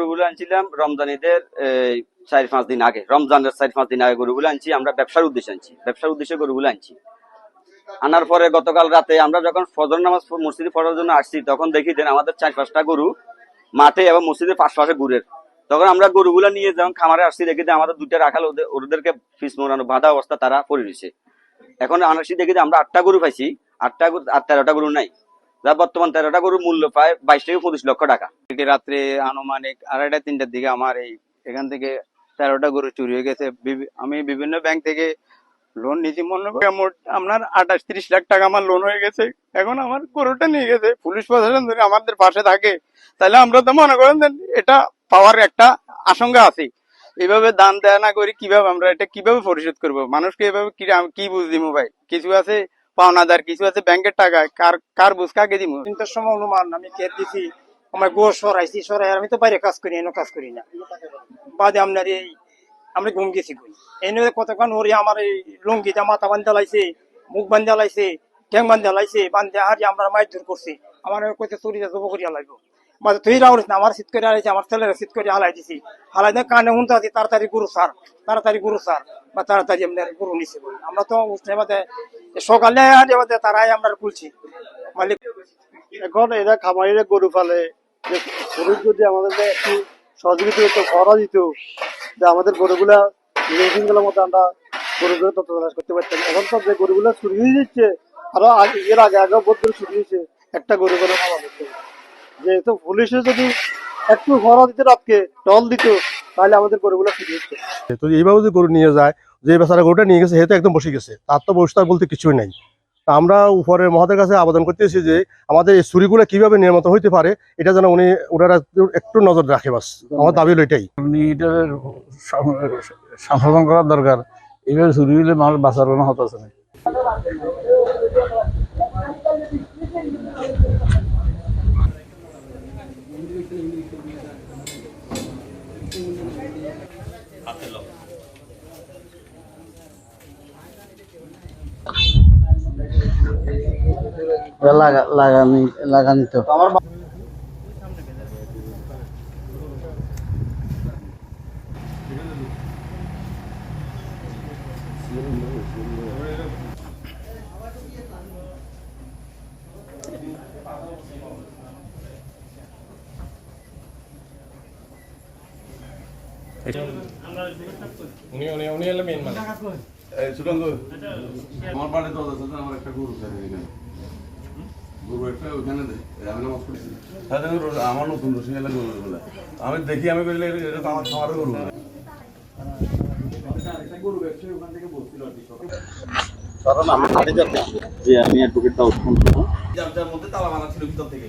গরুগুলো আনছিলাম রমজান ঈদের চার পাঁচ দিন আগে। রমজানের চার পাঁচ দিন আগে গরুগুলো আনছি, আমরা ব্যবসার উদ্দেশ্যে আনছি। ব্যবসার উদ্দেশ্যে গরুগুলো আনছি। আনার পরে গতকাল রাতে আমরা যখন ফজর নামাজ মসজিদে পড়ার জন্য আসছি, তখন দেখি দেন আমাদের চার পাঁচটা গরু মাঠে এবং মসজিদের পাশপাশে ঘুরের তখন আমরা গরুগুলো নিয়ে যখন খামারে আসছি, দেখি যে আমাদের দুইটা রাখাল ওদের, ওদেরকে ফিস মোড়ানো বাঁধা অবস্থা তারা পড়ে এখন আসি দেখি যে আমরা আটটা গরু পাইছি, আটটা আর তেরোটা গরু নাই। যা বর্তমান তেরোটা গরুর মূল্য প্রায় বাইশ থেকে পঁচিশ লক্ষ টাকা। কালকে রাত্রে আনুমানিক আড়াইটা, তিনটার দিকে আমার এই এখান থেকে তেরোটা গরু চুরি হয়ে গেছে। আমি বিভিন্ন ব্যাংক থেকে লোন নিয়েছি, মনে মোট আপনার আঠাশ, তিরিশ লাখ টাকা আমার লোন হয়ে গেছে। এখন আমার গরুটা নিয়ে গেছে, পুলিশ প্রশাসন যদি আমাদের পাশে থাকে, তাহলে আমরা তো মনে করেন এটা পাওয়ার একটা আশঙ্কা আছে। এইভাবে দান দেয় না করি কীভাবে আমরা এটা কীভাবে পরিশোধ করব? মানুষকে এভাবে কি বুঝ দিমু ভাই? কিছু আছে পাওনাদার কিছু আছে, ব্যাংকের টাকা, কার কার বুঝ কাকে দিব তিনটার সময় অনুমান, আমি কেট দিছি আমার গো সরাইছি সরাই আমি তো বাইরে কাজ করি, এনে কাজ করি না। বাদে আপনার এই, আমরা ঘুম গেছি ঘুম। এনে কতক্ষণ ওরে আমার এই লুঙ্গিটা মাথা বান্ধা লাইছে, মুখ বান্ধা লাইছে, ঠ্যাং বান্ধা লাইছে, বান্ধে হারিয়ে আমরা মাইর দূর করছি। আমার কইতে চুরিটা জব করিয়া লাগবো মানে তুই রাউরিস না, আমার শীত করে হারাইছে আমার ছেলেরা শীত করে হালাই দিছি। হালাই দিয়ে কানে হুনতে আছি, তাড়াতাড়ি গুরু সার তাড়াতাড়ি গুরু সার বা তাড়াতাড়ি এমনি গুরু নিছি বলে। আমরা তো উঠতে বাদে সকালে তারাই আমরা খুলছি। মালিক, এখন এরা খামারিরা গরু ফালে গরু যদি আমাদের একটু সহযোগিতা খরা দিত, যে আমাদের গরুগুলা মধ্যে আমরা গরুগুলো করতে পারতাম। এখন তো যে গরুগুলো চুরি হয়ে যাচ্ছে, আরও এর আগে আগে বোধ করে একটা গরু করে না। যেহেতু পুলিশে যদি একটু খরা দিতে রাতকে টল দিত তাহলে আমাদের গরুগুলো চুরি হচ্ছে তো এইভাবে যে গরু নিয়ে যায় যে বেচারা গরুটা নিয়ে গেছে হেতে একদম বসে গেছে তার তো বসে বলতে কিছুই নাই তা আমরা উপরে মহাদের কাছে আবেদন করতেছি যে আমাদের এই চুরিগুলো কীভাবে নিয়মিত হইতে পারে এটা যেন উনি ওনারা একটু- নজর রাখে বাস আমার দাবি হলো এটাই এটার সংশোধন করার দরকার এইভাবে চুরি হলে মানুষ বাঁচার কোনো হত আছে না লাগানি লাগানি তো আমার বাড়িতে আমার একটা গরু থাকে এখানে। হ্যাঁ, আমার নতুন আমি দেখি আমি বললে এটা যে আমি যার যার মধ্যে তালা মারা ছিল থেকে।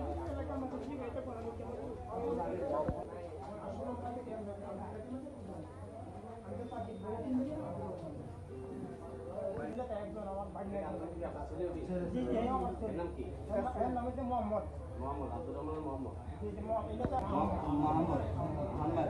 নাম কি মোহাম্মদ মোহাম্মদ আব্দুর রহমান মোহাম্মদ মোহাম্মদ মোহাম্মদ মোহাম্মদ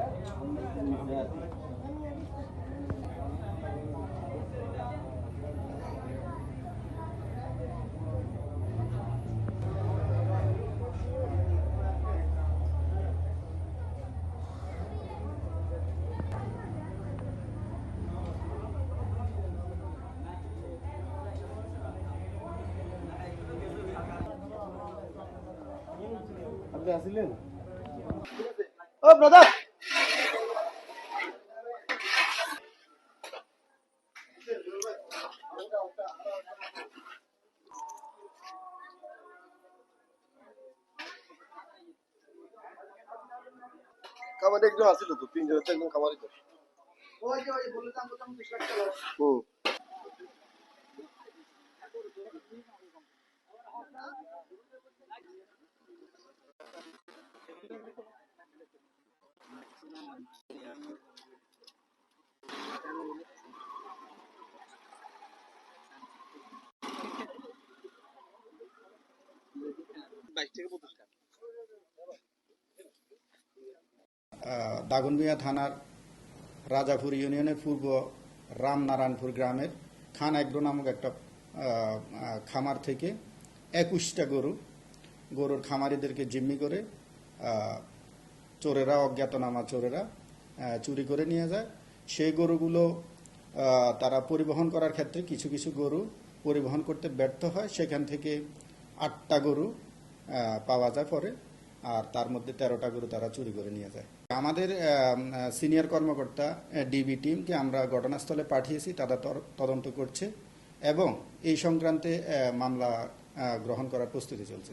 আসিলেন ও ব্রাদার খামারে একজন আসিল তো তিনজন হচ্ছে একজন খামারি তো হুম দাগনভূঞা থানার রাজাপুর ইউনিয়নের পূর্ব রামনারায়ণপুর গ্রামের খান এগ্রো নামক একটা খামার থেকে একুশটা গরু, গরুর খামারিদেরকে জিম্মি করে চোরেরা, অজ্ঞাতনামা চোরেরা চুরি করে নিয়ে যায়। সেই গরুগুলো তারা পরিবহন করার ক্ষেত্রে কিছু কিছু গরু পরিবহন করতে ব্যর্থ হয়। সেখান থেকে আটটা গরু পাওয়া যায় পরে, আর তার মধ্যে তেরোটা গরু তারা চুরি করে নিয়ে যায়। আমাদের সিনিয়র কর্মকর্তা ডিবি টিমকে আমরা ঘটনাস্থলে পাঠিয়েছি, তারা তদন্ত করছে এবং এই সংক্রান্তে মামলা গ্রহণ করার প্রস্তুতি চলছে।